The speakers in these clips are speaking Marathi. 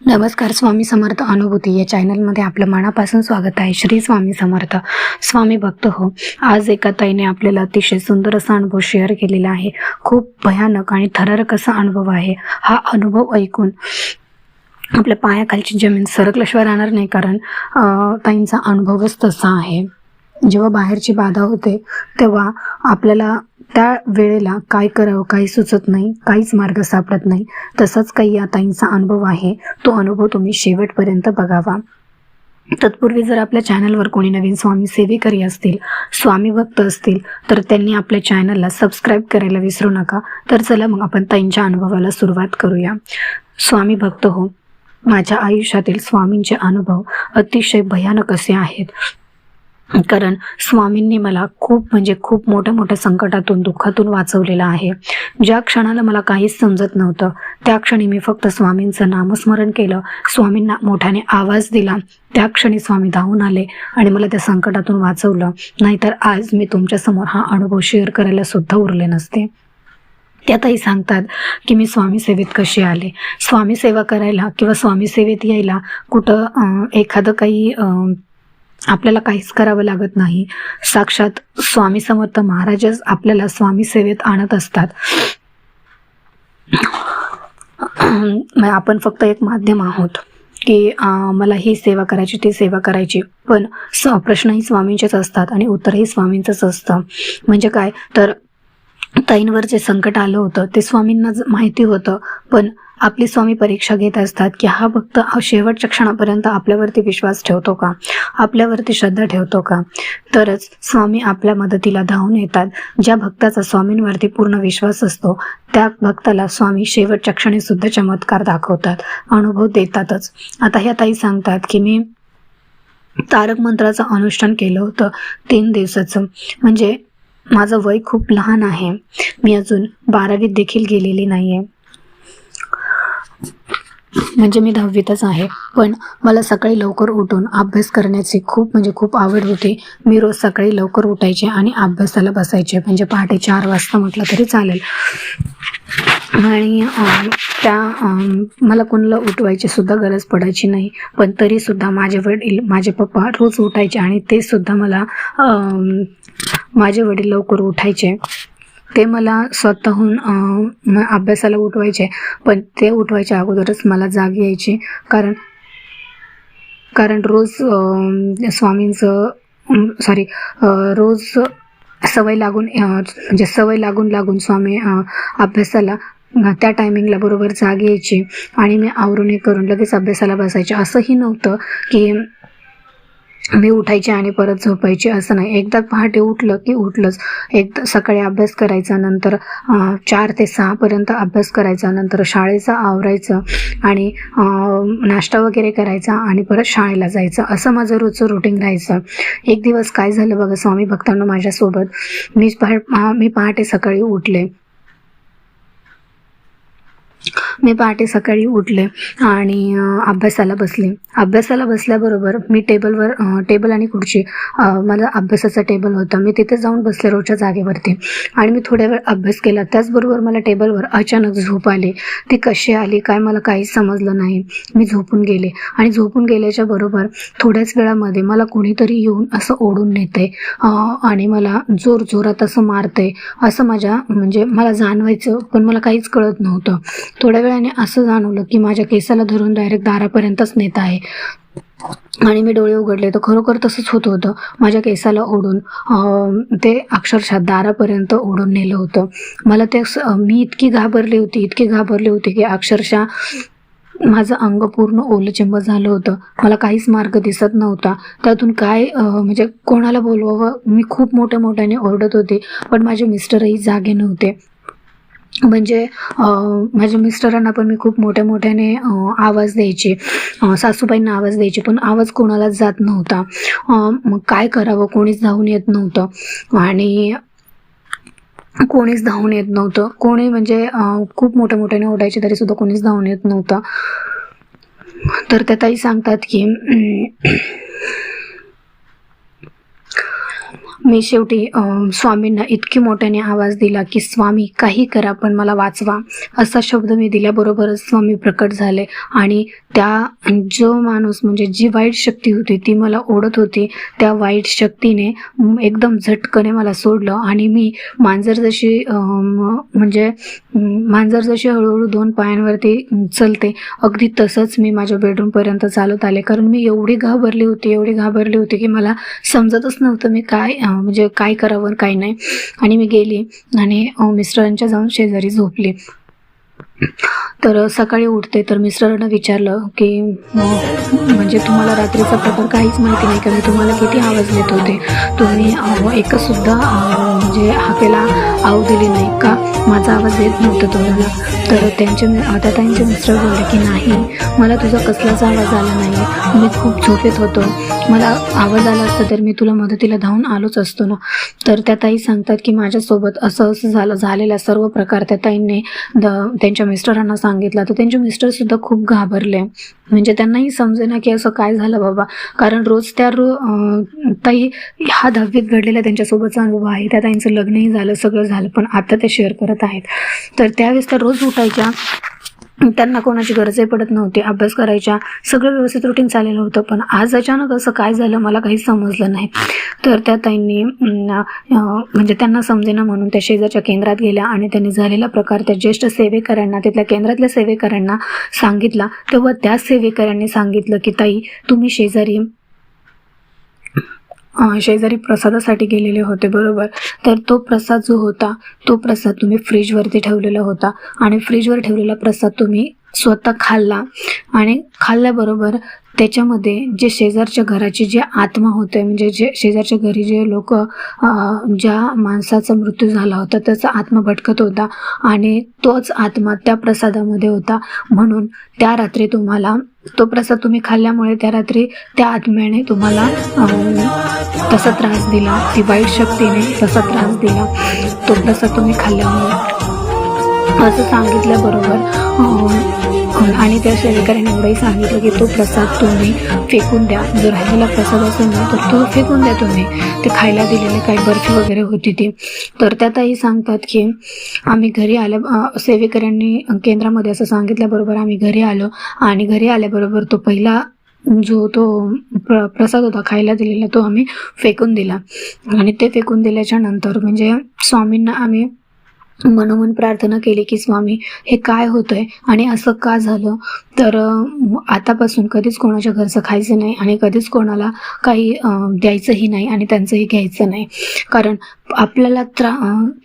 नमस्कार स्वामी समर्थ अनुभूती. या चॅनलमध्ये आपलं मनापासून स्वागत आहे. श्री स्वामी समर्थ. स्वामी भक्त हो आज एका ताईने आपल्याला अतिशय सुंदर असा अनुभव शेअर केलेला आहे. खूप भयानक आणि थरारक असा अनुभव आहे. हा अनुभव ऐकून आपल्या पायाखालची जमीन सरकल्याशिवाय राहणार नाही कारण ताईंचा अनुभवच तसा आहे. जेव्हा बाहेरची बाधा होते तेव्हा आपल्याला त्या वेळेला काय करावं काही सुचत नाही काहीच मार्ग सापडत नाही. तसाच काही या ताईंचा अनुभव आहे. तो अनुभव तुम्ही शेवटपर्यंत बघावा. तत्पूर्वी जर आपल्या चॅनलवर कोणी नवीन स्वामी सेवेकरी असतील स्वामी भक्त असतील तर त्यांनी आपल्या चॅनलला सबस्क्राईब करायला विसरू नका. तर चला मग आपण ताईंच्या अनुभवाला सुरुवात करूया. स्वामी भक्त हो माझ्या आयुष्यातील स्वामींचे अनुभव अतिशय भयानक असे आहेत. कारण स्वामींनी मला खूप म्हणजे खूप मोठ्या मोठ्या संकटातून दुःखातून वाचवलेलं आहे. ज्या क्षणाला मला काहीच समजत नव्हतं त्या क्षणी मी फक्त स्वामींचं नामस्मरण केलं. स्वामींना मोठ्याने आवाज दिला. त्या क्षणी स्वामी धावून आले आणि मला त्या संकटातून वाचवलं. नाहीतर आज मी तुमच्यासमोर हा अनुभव शेअर करायला सुद्धा उरले नसते. त्यातही सांगतात की मी स्वामी सेवेत कशी आले. स्वामी सेवा करायला किंवा स्वामी सेवेत यायला कुठं एखादं काही आपल्याला काहीच करावं लागत नाही. साक्षात स्वामी समर्थ महाराजच आपल्याला स्वामी सेवेत आणत असतात. मग आपण फक्त एक माध्यम आहोत की मला ही सेवा करायची ती सेवा करायची. पण स प्रश्नही स्वामींचेच असतात आणि उत्तरही स्वामींचंच असतं. म्हणजे काय? तर ताईंवर जे संकट आलं होतं ते स्वामींना माहिती होतं. पण आपली स्वामी परीक्षा घेत असतात की हा भक्त शेवटच्या क्षणापर्यंत आपल्यावरती विश्वास ठेवतो का? आपल्यावरती श्रद्धा ठेवतो का? तरच स्वामी आपल्या मदतीला धावून येतात. ज्या भक्ताचा स्वामींवरती पूर्ण विश्वास असतो त्या भक्ताला स्वामी शेवटच्या क्षणी सुद्धा चमत्कार दाखवतात. अनुभव देतातच. आता ह्या ताई सांगतात की मी तारक मंत्राचं अनुष्ठान केलं होतं तीन दिवसाचं. म्हणजे माझं वय खूप लहान आहे. मी अजून बारावीत देखील गेलेली नाही आहे म्हणजे मी दहावीतच आहे. पण मला सकाळी लवकर उठून अभ्यास करण्याची खूप म्हणजे खूप आवड होती. मी रोज सकाळी लवकर उठायचे आणि अभ्यासाला बसायचे. म्हणजे पहाटे चार वाजता म्हटलं तरी चालेल. आणि त्या मला कोणाला उठवायची सुद्धा गरज पडायची नाही. पण तरीसुद्धा माझे वडील माझे पप्पा रोज उठायचे आणि ते सुद्धा मला माझे वडील लवकर उठायचे. ते मला स्वतःहून अभ्यासाला उठवायचे. पण ते उठवायच्या अगोदरच मला जाग यायची. कारण कारण रोज स्वामींचं सॉरी रोज सवय लागून म्हणजे सवय लागून लागून स्वामी अभ्यासाला त्या टायमिंगला बरोबर जाग यायची. आणि मी आवरून हे करून लगेच अभ्यासाला बसायचे. असंही नव्हतं की मी उठायचे आणि परत झोपायचे असं नाही. एकदा पहाटे उठलं की उठलंच. एकदा सकाळी अभ्यास करायचा नंतर चार ते सहापर्यंत अभ्यास करायचा नंतर शाळेचं आवरायचं आणि नाश्ता वगैरे करायचा आणि परत शाळेला जायचं. असं माझं रोजचं रुटीन राहायचं. एक दिवस काय झालं बघा स्वामी भक्तांना माझ्यासोबत. मी पहा मी पहाटे सकाळी उठले. मी पहाटे सकाळी उठले आणि अभ्यासाला बसले. अभ्यासाला बसल्याबरोबर मी टेबलवर टेबल आणि खुर्ची मला अभ्यासाचा टेबल होता. मी तिथे जाऊन बसले रोजच्या जागेवरती. आणि मी थोड्या वेळ अभ्यास केला. त्याचबरोबर मला टेबलवर अचानक झोप आली. ती कशी आली काय मला काहीच समजलं नाही. मी झोपून गेले. आणि झोपून गेल्याच्या बरोबर थोड्याच वेळामध्ये मला कोणीतरी येऊन असं ओढून नेते आणि मला जोर जोरात असं मारतंय. असं माझ्या म्हणजे मला जाणवायचं पण मला काहीच कळत नव्हतं. थोड्या वेळाने असं जाणवलं की माझ्या केसाला धरून डायरेक्ट दारापर्यंतच नेत आहे. आणि मी डोळे उघडले तर खरोखर तसंच होत होतं. माझ्या केसाला ओढून ते अक्षरशः दारापर्यंत ओढून नेलं होतं. मला ते मी इतकी घाबरली होती इतकी घाबरली होती की अक्षरशः माझं अंग पूर्ण ओलचिंब झालं होतं. मला काहीच मार्ग दिसत नव्हता. त्यातून काय म्हणजे कोणाला बोलवावं? मी खूप मोठ्या मोठ्याने ओरडत होते पण माझे मिस्टरही जागे नव्हते. म्हणजे माझ्या मिस्टरांना पण मी खूप मोठ्या मोठ्याने आवाज द्यायचे. सासूबाईंना आवाज द्यायचे पण आवाज कोणालाच जात नव्हता. मग काय करावं? कोणीच धावून येत नव्हतं. आणि कोणीच धावून येत नव्हतं. कोणी म्हणजे खूप मोठ्या मोठ्याने ओढायचे तरी सुद्धा कोणीच धावून येत नव्हतं. तर त्या ताई सांगतात की मी शेवटी स्वामींना इतकी मोठ्याने आवाज दिला की स्वामी काही करा पण मला वाचवा. असा शब्द मी दिल्याबरोबरच स्वामी प्रकट झाले आणि त्या जो माणूस म्हणजे जी वाईट शक्ती होती ती मला ओढत होती. त्या वाईट शक्तीने एकदम झटकने मला सोडलं आणि मी मांजर जशी म- म्हणजे मांजर जशी हळूहळू दोन पायांवरती चलते अगदी तसंच मी माझ्या बेडरूमपर्यंत चालत आले. कारण मी एवढी घाबरली होती एवढी घाबरली होती की मला समजतच नव्हतं मी काय म्हणजे काय करावं काय नाही. आणि मी गेली आणि मिस्टरांच्या जाऊन शेजारी झोपली. तर सकाळी उठते तर मिस्टरांना विचारलं की म्हणजे तुम्हाला रात्रीचा प्रकार काहीच माहिती नाही का? मी तुम्हाला किती आवाज देत होते? तुम्ही एकसुद्धा म्हणजे हाकेला आव दिली नाही का? माझा आवाज येत नव्हता तुम्हाला. तर त्यांचे आता त्यांचे मिस्टर बोलले की नाही मला तुझा कसलाच आवाज आला नाही मी खूप झोपेत होतो. मला आवाज आला असता तर मी तुला मदतीला धावून आलोच असतो ना? तर त्या ताई सांगतात की माझ्यासोबत असं असं झालं झालेला सर्व प्रकार त्या ताईंनी द त्यांच्या मिस्टरांना सांगितला. तर त्यांचे मिस्टरसुद्धा खूप घाबरले. म्हणजे त्यांनाही समजेना की असं काय झालं बाबा. कारण रोज त्या रो ताई हा दहावीत घडलेला त्यांच्यासोबतचा अनुभव आहे. त्या ताईंचं लग्नही झालं सगळं झालं पण आता ते शेअर करत आहेत. तर त्यावेळेस त्या रोज उठायच्या. त्यांना कोणाची गरजही पडत नव्हती. अभ्यास करायच्या सगळं व्यवस्थित रुटीन चाललेलं होतं. पण आज अचानक असं काय झालं मला काही समजलं नाही. तर त्या ताईंनी म्हणजे त्यांना समजेना म्हणून त्या शेजारच्या केंद्रात गेल्या आणि त्यांनी झालेला प्रकार त्या ज्येष्ठ सेवेकरांना तिथल्या केंद्रातल्या सेवेकरांना सांगितला. तेव्हा त्या सेवेकऱ्यांनी सांगितलं की ताई तुम्ही शेजारी शेजारी प्रसादासाठी गेलेले होते बरोबर? तर तो प्रसाद जो होता तो प्रसाद तुम्ही फ्रीजवरती ठेवलेला होता आणि फ्रीजवर ठेवलेला प्रसाद तुम्ही स्वतः खाल्ला. आणि खाल्ल्याबरोबर त्याच्यामध्ये जे शेजारच्या घराची जे आत्मा होते म्हणजे जे शेजारच्या घरी जे लोक ज्या माणसाचा मृत्यू झाला होता त्याचा आत्मा भटकत होता आणि तोच आत्मा त्या प्रसादामध्ये होता. म्हणून त्या रात्री तुम्हाला तो प्रसाद तुम्ही खाल्ल्यामुळे त्या रात्री त्या आत्म्याने तुम्हाला तसा त्रास दिला ती वाईट शक्तीने तसा त्रास दिला. तो प्रसाद तुम्ही खाल्ल्यामुळे. असं सांगितल्याबरोबर आणि त्या सेवेकऱ्याने एवढंही सांगितलं की तो प्रसाद तुम्ही फेकून द्या. जर राहिलेला प्रसाद असेल ना तर तो फेकून द्या तुम्ही. ते खायला दिलेले काही बर्फी वगैरे होती ती. तर त्यातही सांगतात की आम्ही घरी आल्या सेवेकऱ्यांनी केंद्रामध्ये असं सांगितल्याबरोबर आम्ही घरी आलो. आणि घरी आल्याबरोबर तो पहिला जो तो प्र प्रसाद होता खायला दिलेला तो आम्ही फेकून दिला. आणि ते फेकून दिल्याच्या नंतर म्हणजे स्वामींना आम्ही मनोमन प्रार्थना केली की स्वामी हे काय होतंय? आणि असं का झालं? तर आतापासून कधीच कोणाच्या घरचं खायचं नाही आणि कधीच कोणाला काही द्यायचंही नाही आणि त्यांचंही घ्यायचं नाही. कारण आपल्याला त्रा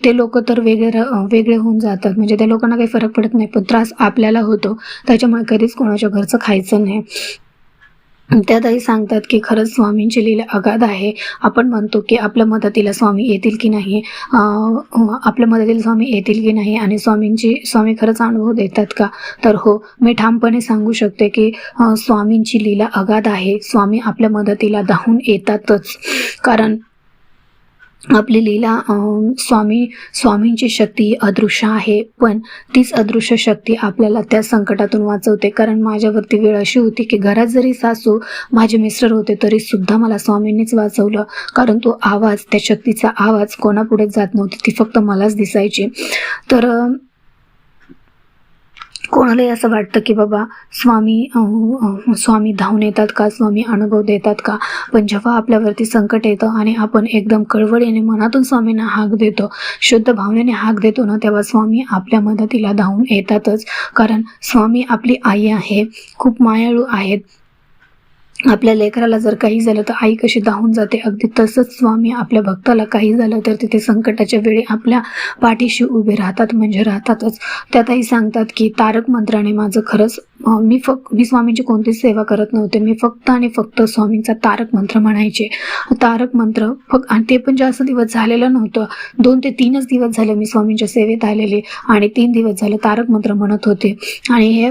ते लोक तर वेगळे र- वेगळे होऊन जातात. म्हणजे त्या लोकांना काही फरक पडत नाही पण त्रास आपल्याला होतो. त्याच्यामुळे कधीच कोणाच्या घरचं खायचं नाही. त्यातही सांगतात की खरंच स्वामींची लीला अगाध आहे. आपण म्हणतो की आपल्या मदतीला स्वामी येतील की नाही? आपल्या मदतीला स्वामी येतील की नाही? आणि स्वामींची स्वामी खरंच अनुभव देतात का? तर हो मी ठामपणे सांगू शकते की स्वामींची लीला अगाध आहे. स्वामी आपल्या मदतीला धावून येतातच. कारण आपली लीला स्वामी स्वामींची शक्ती ही अदृश्य आहे पण तीच अदृश्य शक्ती आपल्याला त्या संकटातून वाचवते. कारण माझ्यावरती वेळ अशी होती की घरात जरी सासू माझे मिस्टर होते तरी सुद्धा मला स्वामींनीच वाचवलं. कारण तो आवाज त्या शक्तीचा आवाज कोणापुढे जात नव्हती ती फक्त मलाच दिसायची. तर कोणालाही असं वाटतं की बाबा स्वामी स्वामी धावून येतात का? स्वामी अनुभव देतात का? पण जेव्हा आपल्यावरती संकट येतं आणि आपण एकदम कळवळीने मनातून स्वामींना हाक देतो शुद्ध भावनेने हाक देतो ना तेव्हा स्वामी आपल्या मदतीला धावून येतातच. कारण स्वामी आपली आई आहे खूप मायाळू आहेत. आपल्या लेकराला जर काही झालं तर आई कशी धावून जाते? अगदी तसंच स्वामी आपल्या भक्ताला काही झालं तर तिथे संकटाच्या वेळी आपल्या पाठीशी उभे राहतात म्हणजे राहतातच. त्यातही सांगतात की तारक मंत्राने माझं खरंच मी फक्त मी स्वामींची कोणतीच सेवा करत नव्हते. मी फक्त आणि फक्त स्वामींचा तारक मंत्र म्हणायचे. तारक मंत्र फक्त आणि ते पण जास्त दिवस झालेलं नव्हतं. दोन ते तीनच दिवस झाले मी स्वामींच्या सेवेत आलेले आणि तीन दिवस झाले तारक मंत्र म्हणत होते. आणि हे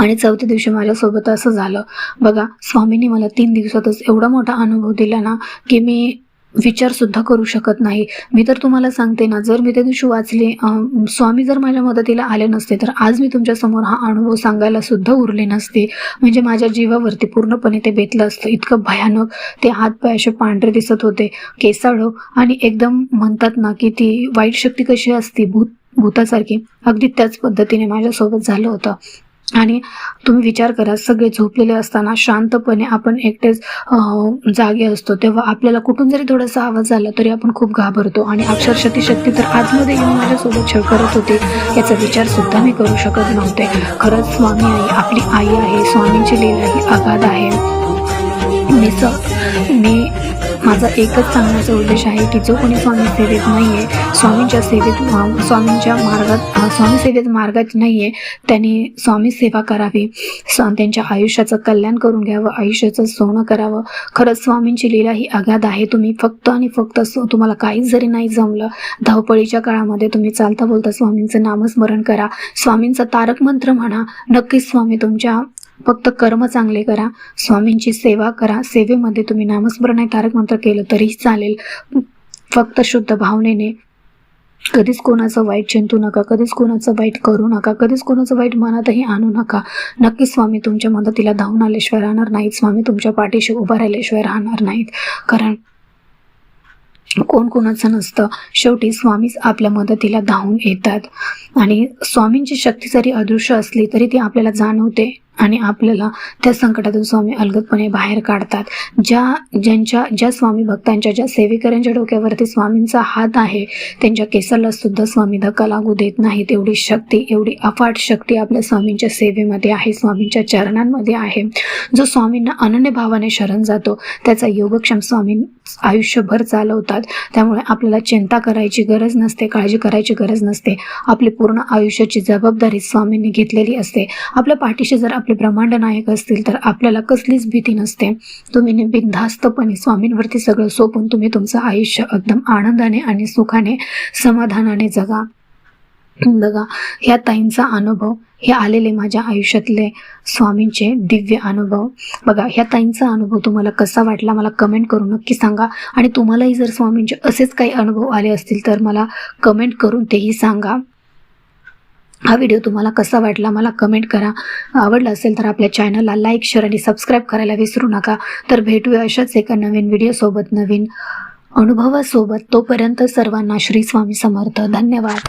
आणि चौथ्या दिवशी माझ्यासोबत असं झालं. बघा स्वामींनी मला तीन दिवसातच एवढा मोठा अनुभव दिला ना की मी विचारसुद्धा करू शकत नाही. मी तर तुम्हाला सांगते ना जर मी त्या दिवशी वाचले स्वामी जर माझ्या मदतीला आले नसते तर आज मी तुमच्यासमोर हा अनुभव सांगायला सुद्धा उरले नसते. म्हणजे माझ्या जीवावरती पूर्णपणे ते बेतलं असतं. इतकं भयानक ते हातपाय असे पांढरे दिसत होते केसाळो. आणि एकदम म्हणतात ना की ती वाईट शक्ती कशी असते? भूत भूतासारखी. अगदी त्याच पद्धतीने माझ्यासोबत झालं होतं. आणि तुम्ही विचार करा सगळे झोपलेले असताना शांतपणे आपण एकटेच जागे असतो. तेव्हा आपल्याला कुठून जरी थोडासा आवाज झाला तरी आपण खूप घाबरतो. आणि अक्षरशः ती शक्ती तर आतमध्ये येऊन माझ्यासोबत छळ करत होती. याचा विचार सुद्धा मी करू शकत नव्हते. खरंच स्वामी आई आपली आई आहे. स्वामींची लीला ही अगाध आहे. मी स मी माझा एकच सांगण्याचा उद्देश आहे की जो कोणी स्वामी सेवेत नाही आहे स्वामींच्या सेवेत स्वामींच्या मार्गात स्वामी सेवेत मार्गात नाही आहे त्यांनी स्वामी सेवा करावी. त्यांच्या आयुष्याचं कल्याण करून घ्यावं आयुष्याचं सोनं करावं. खरंच स्वामींची लीला ही अगाध आहे. तुम्ही फक्त आणि फक्त तुम्हाला काहीच जरी नाही जमलं धावपळीच्या काळामध्ये तुम्ही चालता बोलता स्वामींचं नामस्मरण करा. स्वामींचा तारक मंत्र म्हणा नक्कीच स्वामी तुमच्या फक्त कर्म चांगले करा स्वामींची सेवा करा सेवेमध्ये तुम्ही नामस्मरण आहे तारक मंत्र केलं तरीही चालेल. फक्त शुद्ध भावनेने. कधीच कोणाचं वाईट चिंतू नका कधीच कोणाचं वाईट करू नका कधीच कोणाचं वाईट मनातही आणू नका. नक्कीच स्वामी तुमच्या मदतीला धावून आल्याशिवाय राहणार नाहीत स्वामी तुमच्या पाठीशी उभा राहिल्याशिवाय राहणार नाहीत. कारण कोण कोणाचं नसतं शेवटी स्वामीच आपल्या मदतीला धावून येतात. आणि स्वामींची शक्ती जरी अदृश्य असली तरी ती आपल्याला जाणवते. आणि आपल्याला त्या संकटातून स्वामी अलगदपणे बाहेर काढतात. ज्या ज्यांच्या ज्या स्वामी भक्तांच्या ज्या सेवेकऱ्यांच्या डोक्यावरती स्वामींचा हात आहे त्यांच्या केसाला सुद्धा स्वामी धक्का लागू देत नाहीत एवढी शक्ती एवढी अफाट शक्ती आपल्या स्वामींच्या सेवेमध्ये आहे स्वामींच्या चरणांमध्ये आहे. जो स्वामींना अनन्य भावाने शरण जातो त्याचा योगक्षम स्वामी आयुष्यभर चालवतात. त्यामुळे आपल्याला चिंता करायची गरज नसते काळजी करायची गरज नसते. आपली पूर्ण आयुष्याची जबाबदारी स्वामींनी घेतलेली असते. आपल्या पाठीशी जर आपले ब्रह्मांड नायक असतील तर आपल्याला कसलीच भीती नसते. तुम्ही बिनधास्तपणे स्वामींवरती सगळं सोपून तुम्ही तुमचं आयुष्य एकदम आनंदाने आणि सुखाने समाधानाने जगा. बघा ह्या ताईंचा अनुभव हे आलेले माझ्या आयुष्यातले स्वामींचे दिव्य अनुभव. बघा ह्या ताईंचा अनुभव तुम्हाला कसा वाटला मला कमेंट करून नक्की सांगा. आणि तुम्हालाही जर स्वामींचे असेच काही अनुभव आले असतील तर मला कमेंट करून तेही सांगा. हा व्हिडिओ तुम्हाला कसा वाटला मला कमेंट करा. आवडला असेल तर आपल्या चॅनलला लाईक शेअर आणि सबस्क्राईब करायला विसरू नका. तर भेटूया अशाच एका नवीन व्हिडिओसोबत नवीन अनुभवासोबत. तोपर्यंत सर्वांना श्री स्वामी समर्थ. धन्यवाद.